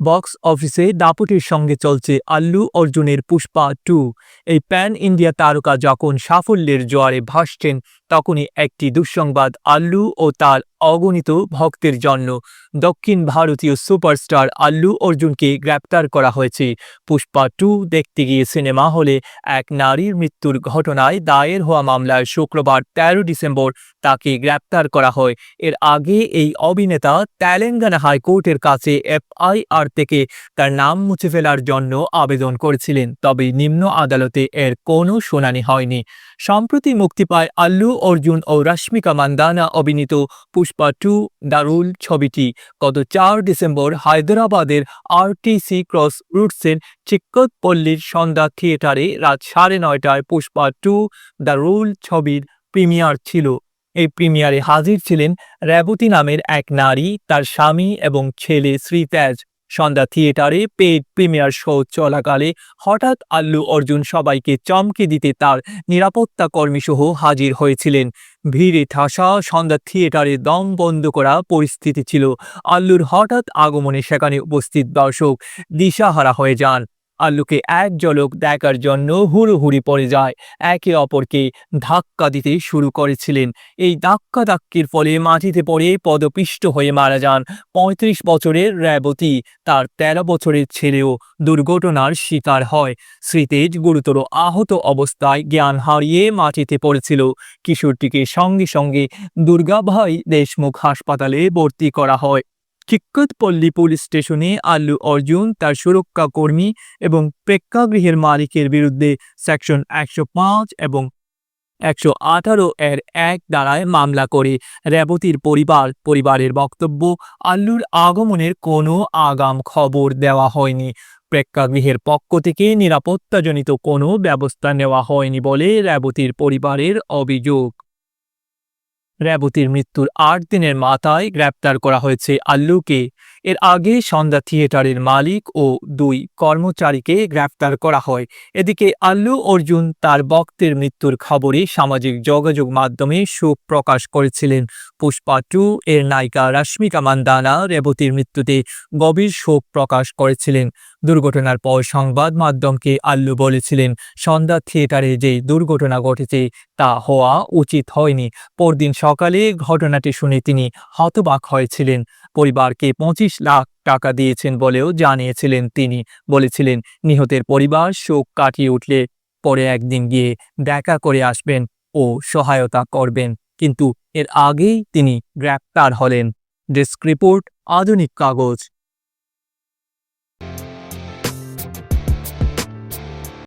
Box অফিসে দাপটের সঙ্গে চলছে আল্লু অর্জুনের পুষ্পা টু। এই প্যান ইন্ডিয়া তারকা যখন সাফল্যের জোয়ারে ভাসছেন, তখনই একটি দুঃসংবাদ আল্লু ও তার অগণিত ভক্তের জন্য। দক্ষিণ ভারতীয় সুপারস্টার আল্লু অর্জুনকে গ্রেপ্তার করা হয়েছে। পুষ্পা টু দেখতে গিয়ে সিনেমা হলে এক নারীর মৃত্যুর ঘটনায় দায়ের হওয়া মামলায় শুক্রবার তেরো ডিসেম্বর তাকে গ্রেপ্তার করা হয়। এর আগে এই অভিনেতা তেলেঙ্গানা হাইকোর্টের কাছে এফআইআর থেকে তার নাম মুছে ফেলার জন্য আবেদন করেছিলেন, তবে নিম্ন আদালতে এর কোনো শুনানি হয়নি। সম্প্রতি মুক্তি পায় আল্লু, অর্জুন ও রশ্মিকা মান্দানা অভিনীত পুষ্পা টু দারুল ছবিটি। গত চার ডিসেম্বর হায়দরাবাদের আরটিসি ক্রস রুটসের চিক্কতপল্লীর সন্ধ্যা থিয়েটারে রাত সাড়ে নয়টায় পুষ্পা টু দ্য রুল ছবির প্রিমিয়ার ছিল। এই প্রিমিয়ারে হাজির ছিলেন রেবতী নামের এক নারী, তার স্বামী এবং ছেলে শ্রীতেজ সন্ধ্যা থিয়েটারে পেড প্রিমিয়ার শো চলাকালে হঠাৎ আল্লু অর্জুন সবাইকে চমকে দিতে তার নিরাপত্তা কর্মীসহ হাজির হয়েছিলেন। ভিড়ে ঠাসা সন্ধ্যা থিয়েটারে দম বন্ধ করা পরিস্থিতি ছিল। আল্লুর হঠাৎ আগমনে সেখানে উপস্থিত দর্শক দিশাহারা হয়ে যান। আল্লুকে এক ঝলক দেখার জন্য হুড়োহুড়ি পড়ে যায়। একে অপরকে ধাক্কা দিতে শুরু করেছিলেন। এই ধাক্কা ধাক্কির ফলে মাটিতে পড়ে পদপিষ্ট হয়ে মারা যান পঁয়ত্রিশ বছরের রেবতী। তার তেরো বছরের ছেলেও দুর্ঘটনার শিকার হয়। শ্রীতেজ গুরুতর আহত অবস্থায় জ্ঞান হারিয়ে মাটিতে পড়েছিল। কিশোরটিকে সঙ্গে সঙ্গে দুর্গাভাই দেশমুখ হাসপাতালে ভর্তি করা হয়। চিক্কতপল্লী পুলিশ স্টেশনে আল্লু অর্জুন, তার সুরক্ষা কর্মী এবং প্রেক্ষাগৃহের মালিকের বিরুদ্ধে সেকশন একশো পাঁচ এবং একশো আঠারো এর এক দ্বারায় মামলা করে রেবতীর পরিবার। পরিবারের বক্তব্য, আল্লুর আগমনের কোনো আগাম খবর দেওয়া হয়নি। প্রেক্ষাগৃহের পক্ষ থেকে নিরাপত্তাজনিত কোনো ব্যবস্থা নেওয়া হয়নি বলে রেবতীর পরিবারের অভিযোগ। রেবতীর মৃত্যুর আট দিনের মাথায় গ্রেপ্তার করা হয়েছে আল্লুকে। এর আগে সন্ধ্যা থিয়েটারের মালিক ও দুই কর্মচারীকে গ্রেপ্তার করা হয়। এদিকে আল্লু অর্জুন তার বক্তের মৃত্যুর খবরে সামাজিক যোগাযোগ মাধ্যমে শোক প্রকাশ করেছিলেন। পুষ্পা টু এর নায়িকা রশ্মিকা মান্দানা রেবতীর মৃত্যুতে গভীর শোক প্রকাশ করেছিলেন। দুর্ঘটনার পর সংবাদ মাধ্যমকে আল্লু বলেছিলেন, সন্ধ্যা থিয়েটারে যে দুর্ঘটনা ঘটেছে তা হওয়া উচিত হয়নি। পরদিন সকালে ঘটনাটি শুনে তিনি হতবাক হয়েছিলেন। পরিবারকে পঁচিশ লাখ টাকা দিয়েছেন বলেও জানিয়েছিলেন তিনি। বলেছিলেন, নিহতের পরিবার শোক কাটিয়ে উঠলে পরে একদিন গিয়ে দেখা করে আসবেন ও সহায়তা করবেন। কিন্তু এর আগেই তিনি গ্রেপ্তার হলেন। ডেস্ক রিপোর্ট, আধুনিক কাগজ।